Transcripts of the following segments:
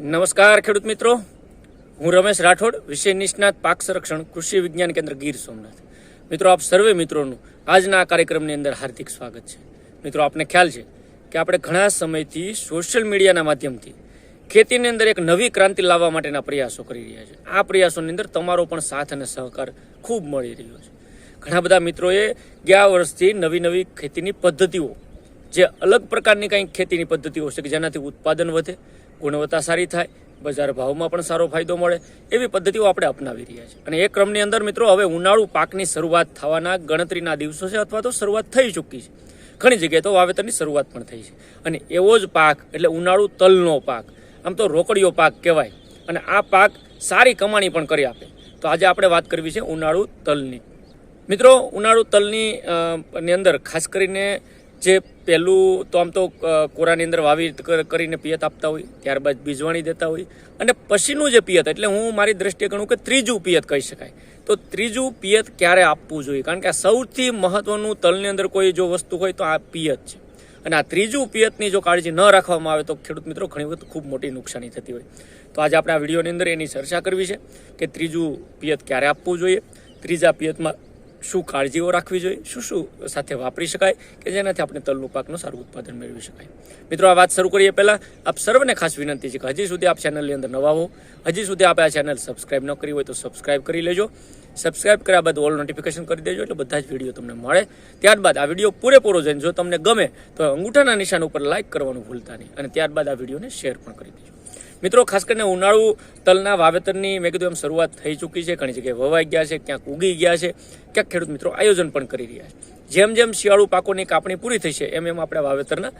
નમસ્કાર, ખેડૂત મિત્રો. હું રમેશ રાઠોડ, વિષય નિષ્ણાત, પાક સંરક્ષણ, કૃષિ વિજ્ઞાન કેન્દ્ર ગીર સોમનાથ. મિત્રો, આપ સર્વે મિત્રોનું આજના આ કાર્યક્રમની અંદર હાર્દિક સ્વાગત છે. મિત્રો, આપને ખ્યાલ છે કે આપણે ઘણા સમયથી સોશિયલ મીડિયાના માધ્યમથી ખેતીની અંદર એક નવી ક્રાંતિ લાવવા માટેના પ્રયાસો કરી રહ્યા છે. આ પ્રયાસોની અંદર તમારો પણ સાથ અને સહકાર ખૂબ મળી રહ્યો છે. ઘણા બધા મિત્રોએ ગયા વર્ષથી નવી નવી ખેતીની પદ્ધતિઓ, જે અલગ પ્રકારની કંઈક ખેતીની પદ્ધતિઓ છે કે જેનાથી ઉત્પાદન વધે ગુણવત્તા સારી થાય, બજાર ભાવમાં પણ સારો ફાયદો મળે, એવી પદ્ધતિઓ આપણે અપનાવી રહ્યા છીએ. અને એ ક્રમની અંદર મિત્રો, હવે ઉનાળુ પાકની શરૂઆત થવાના ગણતરીના દિવસો છે અથવા તો શરૂઆત થઈ ચૂકી છે. ઘણી જગ્યાએ તો વાવેતરની શરૂઆત પણ થઈ છે. અને એવો જ પાક, એટલે ઉનાળુ તલનો પાક, આમ તો રોકડીયો પાક કહેવાય, અને આ પાક સારી કમાણી પણ કરી આપે. તો આજે આપણે વાત કરવી છે ઉનાળુ તલની. મિત્રો, ઉનાળુ તલની ની અંદર ખાસ કરીને જે પહેલું તો આમ તો કોરાની અંદર વાવી કરીને પિયત આપતા હોય, ત્યારબાદ બીજવાણી દેતા હોય, અને પછીનું જે પિયત, એટલે હું મારી દ્રષ્ટિએ ગણું કે ત્રીજું પિયત કહી શકાય. તો ત્રીજું પિયત ક્યારે આપવું જોઈએ? કારણ કે સૌથી મહત્વનું તલની અંદર કોઈ જો વસ્તુ હોય તો આ પિયત છે. અને આ ત્રીજું પિયતની જો કાળજી ન રાખવામાં આવે તો ખેડૂત મિત્રો ઘણી વખત ખૂબ મોટી નુકસાની થતી હોય. તો આજે આપણે આ વિડીયોની અંદર એની ચર્ચા કરવી છે કે ત્રીજું પિયત ક્યારે આપવું જોઈએ? ત્રીજા પિયતમાં શું કાળજીઓ રાખવી જોઈએ? શું શું સાથે વાપરી શકાય કે જેનાથી આપણે તલનું પાકનું સારું ઉત્પાદન મેળવી શકાય? મિત્રો, આ વાત શરૂ કરીએ પહેલાં આપ સર્વને ખાસ વિનંતી છે કે હજી સુધી આપ ચેનલની અંદર નવા હો, હજી સુધી આપણે આ ચેનલ સબસ્ક્રાઇબ ન કરી હોય તો સબસ્ક્રાઇબ કરી લેજો. સબસ્ક્રાઈબ કર્યા બાદ ઓલ નોટિફિકેશન કરી દેજો એટલે બધા જ વીડિયો તમને મળે. ત્યારબાદ આ વીડિયો પૂરેપૂરો જોઈને જો તમને ગમે તો અંગૂઠાના નિશાન ઉપર લાઇક કરવાનું ભૂલતા નહીં. અને ત્યારબાદ આ વિડીયોને શેર પણ કરી દેજો. મિત્રો, ખાસ કરીને ઉનાળુ તલના વાવેતરની મેં કીધું એમ શરૂઆત થઈ ચૂકી છે. ઘણી જગ્યાએ વવાઈ ગયા છે, ક્યાંક ઉગી ગયા છે. ક્યાંક ખેડૂત મિત્રો આયોજન પણ કરી રહ્યા છે. જેમ જેમ શિયાળુ પાકોની કાપણી પૂરી થઈ છે, એમ એમ આપણે વાવેતરના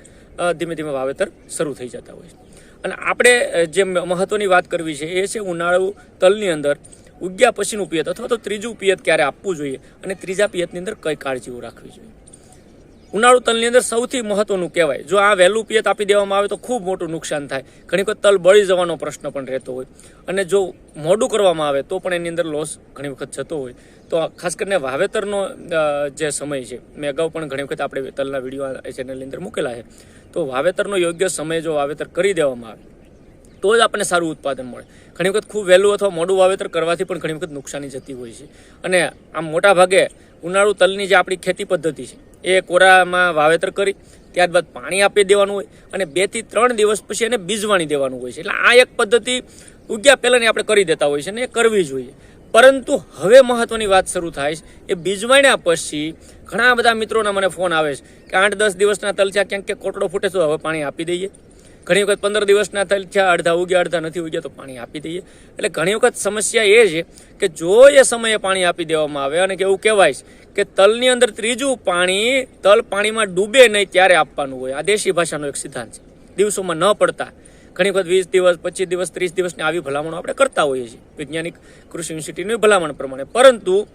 ધીમે ધીમે વાવેતર શરૂ થઈ જતા હોય છે. અને આપણે જે મહત્વની વાત કરવી છે એ છે ઉનાળુ તલની અંદર ઉગ્યા પછીનું પિયત અથવા તો ત્રીજું પિયત ક્યારે આપવું જોઈએ અને ત્રીજા પિયતની અંદર કઈ કાળજીઓ રાખવી જોઈએ. ઉનાળુ તલની અંદર સૌથી મહત્વનું કહેવાય. જો આ વહેલું પિયત આપી દેવામાં આવે તો ખૂબ મોટું નુકસાન થાય. ઘણી વખત તલ બળી જવાનો પ્રશ્ન પણ રહેતો હોય. અને જો મોડું કરવામાં આવે તો પણ એની અંદર લોસ ઘણી વખત જતો હોય. તો ખાસ કરીને વાવેતરનો જે સમય છે, મેં અગાઉ પણ ઘણી વખત આપણે તલના વીડિયો આ ચેનલની અંદર મૂકેલા છે. તો વાવેતરનો યોગ્ય સમય જો વાવેતર કરી દેવામાં આવે, તો જ આપણને સારું ઉત્પાદન મળે. ઘણી વખત ખૂબ વહેલું અથવા મોડું વાવેતર કરવાથી પણ ઘણી વખત નુકસાની જતી હોય છે. અને આમ મોટા ભાગે ઉનાળુ તલની જે આપણી ખેતી પદ્ધતિ છે એ કોરામાં વાવેતર કરી, ત્યારબાદ પાણી આપી દેવાનું હોય અને બેથી ત્રણ દિવસ પછી એને બીજવાણી દેવાનું હોય છે. એટલે આ એક પદ્ધતિ ઉગ્યા પહેલાંની આપણે કરી દેતા હોય છે અને એ કરવી જોઈએ. પરંતુ હવે મહત્વની વાત શરૂ થાય છે. એ બીજવાણ્યા પછી ઘણા બધા મિત્રોના મને ફોન આવે છે કે આઠ દસ દિવસના તલચા ક્યાંક ક્યાંક કોટડો ફૂટે તો હવે પાણી આપી દઈએ. ઘણી વખત પંદર દિવસના થયા, અડધા ઉગ્યા, અડધા નથી ઉગ્યા, તો પાણી આપી દઈએ. એટલે ઘણી વખત સમસ્યા એ છે કે જો એ સમયે પાણી આપી દેવામાં આવે, અને કે એવું કહેવાય કે તલની અંદર ત્રીજું પાણી, તલ પાણીમાં ડૂબે નહીં ત્યારે આપવાનું હોય. આ દેશી ભાષાનો એક સિદ્ધાંત છે. દિવસોમાં ન પડતા. ઘણી વખત વીસ દિવસ, પચીસ દિવસ, ત્રીસ દિવસની આવી ભલામણો આપણે કરતા હોઈએ છીએ. વૈજ્ઞાનિક કૃષિ યુનિવર્સિટીની ભલામણ પ્રમાણે. પરંતુ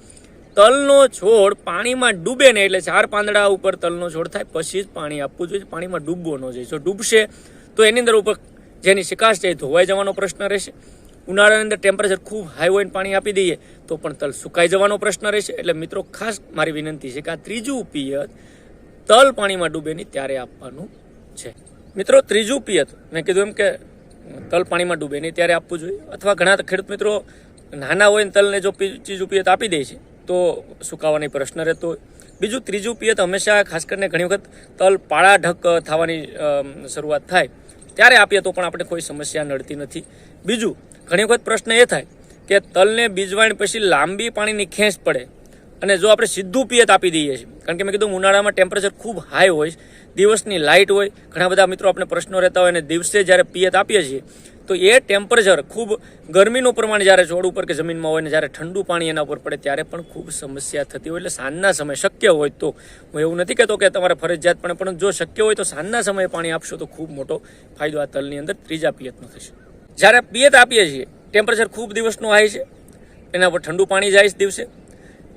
તલનો છોડ પાણીમાં ડૂબે ને એટલે ચાર પાંદડા ઉપર તલનો છોડ થાય, પછી જ પાણી આપવું જોઈએ. પાણીમાં ડૂબવો ન જોઈએ. જો ડૂબશે તો એની અંદર ઉપર જેની શિકાશ છે ધોવાઈ જવાનો પ્રશ્ન રહેશે. ઉનાળાની અંદર ટેમ્પરેચર ખૂબ હાઈ હોય પાણી આપી દઈએ, તો પણ તલ સુકાઈ જવાનો પ્રશ્ન રહેશે. એટલે મિત્રો, ખાસ મારી વિનંતી છે કે આ ત્રીજું પિયત તલ પાણીમાં ડૂબે નહીં, ત્યારે આપવાનું છે. મિત્રો, ત્રીજું પિયત મેં કીધું એમ કે તલ પાણીમાં ડૂબે નહીં, ત્યારે આપવું જોઈએ. અથવા ઘણા ખેડૂત મિત્રો નાના હોય ને તલને જો ત્રીજું પિયત આપી દે છે, તો સુકાવાની પ્રશ્ન રહેતો હોય. બીજું, ત્રીજું પિયત હંમેશા, ખાસ કરીને ઘણી વખત તલ પાળા ઢક થવાની શરૂઆત થાય. ત્યારે આપીએ તો પણ આપણે કોઈ સમસ્યા નડતી નથી. બીજું, ઘણી વખત પ્રશ્ન એ થાય કે તલને બીજવાણ પછી લાંબી પાણીની ખેંચ પડે અને જો આપણે સીધું પિયત આપી દઈએ છીએ, કારણ કે મેં કીધું ઉનાળામાં ટેમ્પરેચર ખૂબ હાઈ હોય, દિવસની લાઇટ હોય, ઘણા બધા મિત્રો આપણે પ્રશ્નો રહેતા હોય અને દિવસે જ્યારે પિયત આપીએ છીએ તો એ ટેમ્પરેચર ખૂબ ગરમીનું પ્રમાણ જ્યારે છોડ ઉપર કે જમીનમાં હોય ને જ્યારે ઠંડુ પાણી એના ઉપર પડે ત્યારે પણ ખૂબ સમસ્યા થતી હોય એટલે સાંજના સમયે શક્ય હોય તો હું એવું નથી કહેતો કે તમારે ફરજિયાત પણ જો શક્ય હોય તો સાંજના સમયે પાણી આપશો તો ખૂબ મોટો ફાયદો આ તલની અંદર ત્રીજા પિયતનો થશે જ્યારે પિયત આપીએ છીએ ટેમ્પરેચર ખૂબ દિવસનું હાઈ છે, એના પર ઠંડુ પાણી જાય છે દિવસે,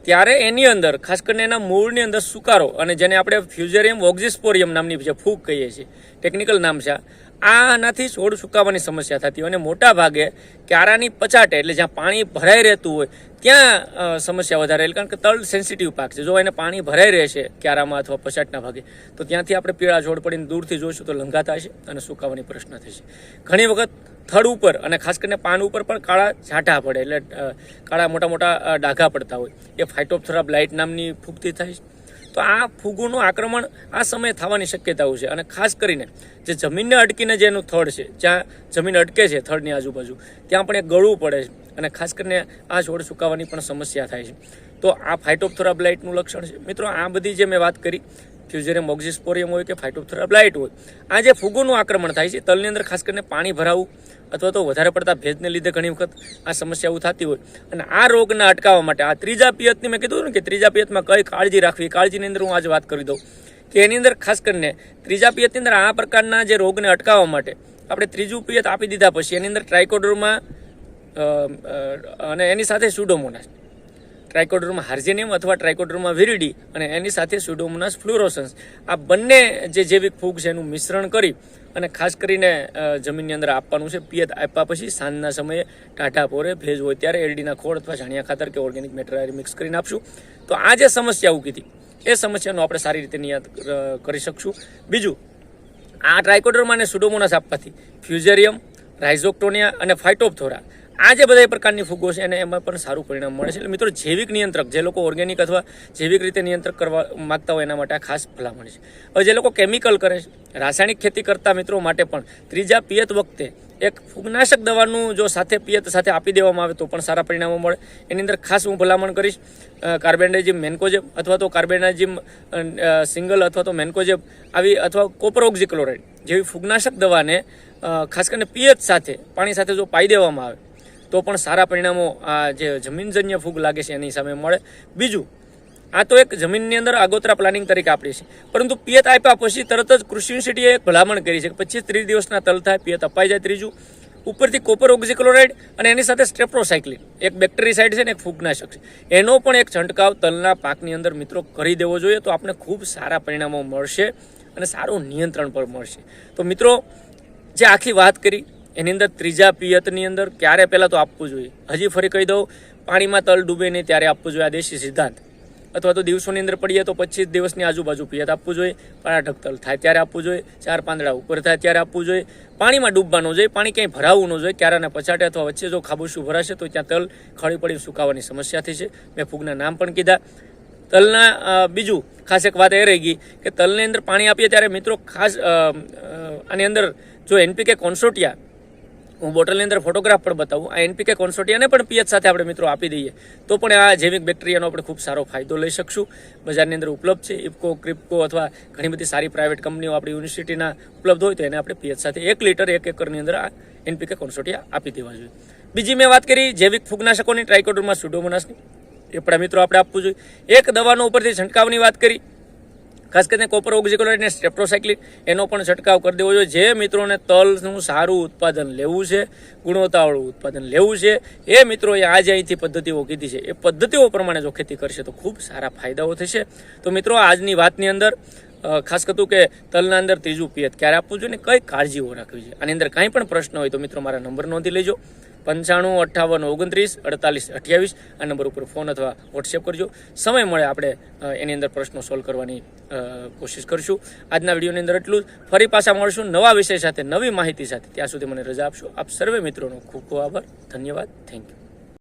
ત્યારે એની અંદર, ખાસ કરીને એના મૂળની અંદર સુકારો અને જેને આપણે ફ્યુઝેરિયમ ઓક્ઝિસ્પોરિયમ નામની જે ફૂગ કહીએ છીએ ટેકનિકલ નામ છે. આનાથી છોડ સુકાવાની સમસ્યા થતી હોય અને મોટા ભાગે ક્યારાની પચાટે એટલે જ્યાં પાણી ભરાઈ રહેતું હોય, ત્યાં સમસ્યા વધારે રહેલી કારણ કે તળ સેન્સિટિવ પાક છે. જો એને પાણી ભરાઈ રહેશે ક્યારામાં અથવા પછાટના ભાગે, તો ત્યાંથી આપણે પીળા છોડ પડીને દૂરથી જોઈશું તો લંઘાતા હશે અને સુકાવાની પ્રશ્ન થશે. ઘણી વખત થડ ઉપર અને ખાસ કરીને પાન ઉપર પણ કાળા છાંટા પડે, એટલે કાળા મોટા મોટા ડાઘા પડતા હોય. એ ફાઇટોપ્થેરા બ્લાઇટ નામની ફૂગથી થાય છે. તો આ ફૂગોનું આક્રમણ આ સમયે થવાની શક્યતાઓ છે. અને ખાસ કરીને જે જમીનને અટકીને જે એનું થડ છે, જ્યાં જમીન અટકે છે થડની આજુબાજુ, ત્યાં પણ એક ગળવું પડે છે. અને ખાસ કરીને આ છોડ સુકાવાની પણ સમસ્યા થાય છે. તો આ ફાઇટોપથોરા બ્લાઇટનું લક્ષણ છે. મિત્રો, આ બધી જે મેં વાત કરી ફ્યુઝેરિયમ ઓક્ઝિસ્પોરિયમ હોય કે ફાઇટોપ્થેરા બ્લાઇટ હોય, આ જે ફૂગોનું આક્રમણ થાય છે, તલની અંદર ખાસ કરીને પાણી ભરાવું અથવા તો વધારે પડતા ભેજને લીધે ઘણી વખત આ સમસ્યાઓ થતી હોય. અને આ રોગને અટકાવવા માટે આ ત્રીજા પિયતની મેં કીધું ને કે ત્રીજા પિયતમાં કઈ કાળજી રાખવી, કાળજીની અંદર હું આજે વાત કરી દઉં કે એની અંદર ખાસ કરીને ત્રીજા પિયતની અંદર આ પ્રકારના જે રોગને અટકાવવા માટે આપણે ત્રીજું પિયત આપી દીધા પછી એની અંદર ટ્રાઇકોડરમાં અને એની સાથે સુડોમોનાસ ટ્રાઇકોડર્મા હાર્જેનિયમ અથવા ટ્રાઇકોડર્મા વિરિડી અને એની સાથે સુડોમોનાસ ફ્લોરોસન્સ. આ બંને જે જૈવિક ફૂગ છે એનું મિશ્રણ કરી અને ખાસ કરીને જમીનની અંદર આપવાનું છે, પિયત આપ્યા પછી સાંજના સમયે ટાટા પોરે ભેજ હોય ત્યારે એલડીના ખોળ અથવા છાણિયા ખાતર કે ઓર્ગેનિક મેટેરિયલ મિક્સ કરીને આપશું. તો આ જે સમસ્યા ઊભી હતી, એ સમસ્યાનું આપણે સારી રીતે નિયત કરી શકશું. બીજું, આ ટ્રાઇકોડર્મા અને સુડોમોનાસ આપવાથી ફ્યુઝેરિયમ, રાઇઝોક્ટોનિયા અને ફાઇટોપ્થોરા આ જે બધા પ્રકારની ફૂગો છે, એને એમાં પણ સારું પરિણામ મળે છે. એટલે મિત્રો, જૈવિક નિયંત્રક, જે લોકો ઓર્ગેનિક અથવા જૈવિક રીતે નિયંત્રક કરવા માગતા હોય, એના માટે આ ખાસ ભલામણ છે. હવે જે લોકો કેમિકલ કરે છે, રાસાયણિક ખેતી કરતા મિત્રો માટે પણ, ત્રીજા પિયત વખતે એક ફૂગનાશક દવાનું જો સાથે પિયત સાથે આપી દેવામાં આવે તો પણ સારા પરિણામો મળે. એની અંદર ખાસ હું ભલામણ કરીશ કાર્બેન્ડાઇઝિમ, મેન્કોજેબ અથવા તો કાર્બેન્ડાઇઝિમ સિંગલ અથવા તો મેન્કોજેબ આવી અથવા કોપરોક્ઝિક્લોરાઇડ જેવી ફૂગનાશક દવાને ખાસ કરીને પિયત સાથે, પાણી સાથે જો પાઈ દેવામાં આવે તો પણ સારા પરિણામો આ જે જમીનજન્ય ફૂગ લાગે છે એની સામે મળે. બીજું, આ તો એક જમીનની અંદર આગોતરા પ્લાનિંગ તરીકે આપણી છે. પરંતુ પિયત આપ્યા પછી તરત જ કૃષિ યુનિવર્સિટીએ એક ભલામણ કરી છે કે પચીસ ત્રીસ દિવસના તલ થાય, પિયત અપાઈ જાય. ત્રીજું, ઉપરથી કોપર ઓક્ઝિક્લોરાઇડ અને એની સાથે સ્ટ્રેપ્રોસાઇક્લિન એક બેક્ટેરિસાઇડ છે ને એક ફૂગનાશક છે. એનો પણ એક છંટકાવ તલના પાકની અંદર મિત્રો કરી દેવો જોઈએ તો આપણે ખૂબ સારા પરિણામો મળશે અને સારું નિયંત્રણ પણ મળશે. તો મિત્રો, જે આખી વાત કરી એની અંદર ત્રીજા પિયતની અંદર ક્યારે પહેલાં તો આપવું જોઈએ? હજી ફરી કહી દઉં, પાણીમાં તલ ડૂબે નહીં ત્યારે આપવું જોઈએ આ દેશી સિદ્ધાંત. અથવા તો દિવસોની અંદર પડીએ તો પચીસ દિવસની આજુબાજુ પિયત આપવું જોઈએ પાણા તલ થાય ત્યારે આપવું જોઈએ, ચાર પાંદડા ઉપર થાય ત્યારે આપવું જોઈએ. પાણીમાં ડૂબવાનું જોઈએ, પાણી ક્યાંય ભરાવવું ન જોઈએ અને પછાટે અથવા વચ્ચે જો ખાબોશું ભરાશે તો ત્યાં તલ ખળી પડી સુકાવાની સમસ્યા થઈ છે મેં ફૂગના નામ પણ કીધા. તલના બીજું ખાસ એક વાત એ રહી ગઈ કે તલની અંદર પાણી આપીએ ત્યારે મિત્રો ખાસ આની અંદર જો એનપીકે કોન્સોટિયા હું બોટલની અંદર ફોટોગ્રાફ પણ બતાવું. આ એનપીકે કોન્સોટિયાને પણ પીએચ સાથે આપણે મિત્રો આપી દઈએ. તો પણ આ જૈવિક બેક્ટેરિયાનો આપણે ખૂબ સારો ફાયદો લઈ શકશું. બજારની અંદર ઉપલબ્ધ છે. ઇફકો, ક્રિપકો અથવા ઘણી બધી સારી પ્રાઇવેટ કંપનીઓ આપણી યુનિવર્સિટીના ઉપલબ્ધ હોય તો એને આપણે પીએચ સાથે એક લીટર, એક એકરની અંદર આ એનપીકે કોન્સોટિયા આપી દેવા જોઈએ. બીજી મેં વાત કરી જૈવિક ફૂગનાશકોની ટ્રાઇકોડર્મા સુડોમોનાસની એ પણ મિત્રો આપણે આપવું જોઈએ. એક દવાનો ઉપરથી છંટકાવની વાત કરી. ખાસ કરીને કોપર ઓક્ઝિકોલાઇડ અને સ્ટ્રેપ્ટોસાઇક્લિન એનો પણ છંટકાવ કરી દેવો જોઈએ. જે મિત્રોને તલનું સારું ઉત્પાદન લેવું છે, ગુણવત્તાવાળું ઉત્પાદન લેવું છે, એ મિત્રોએ આજે અહીંથી પદ્ધતિઓ કીધી છે. એ પદ્ધતિઓ પ્રમાણે જો ખેતી કરશે તો ખૂબ સારા ફાયદાઓ થશે. તો મિત્રો, આજની વાતની અંદર ખાસ કરતું કે તલના અંદર ત્રીજું પિયત ક્યારે આપવું જોઈએ ને કઈ કાળજીઓ રાખવી જોઈએ? આની અંદર કાંઈ પણ પ્રશ્ન હોય તો મિત્રો મારા નંબર નોંધી લેજો. પંચાણું અઠ્ઠાવન ઓગણત્રીસ અડતાલીસ અઠ્યાવીસ આ નંબર ઉપર ફોન અથવા વોટ્સએપ કરજો. સમય મળે આપણે એની અંદર પ્રશ્નો સોલ્વ કરવાની કોશિશ કરશું. આજના વિડીયોની અંદર એટલું જ. ફરી પાછા મળશું નવા વિષય સાથે, નવી માહિતી સાથે. ત્યાં સુધી મને રજા આપશો. આપ સર્વે મિત્રોનો ખૂબ ખૂબ આભાર. ધન્યવાદ. Thank you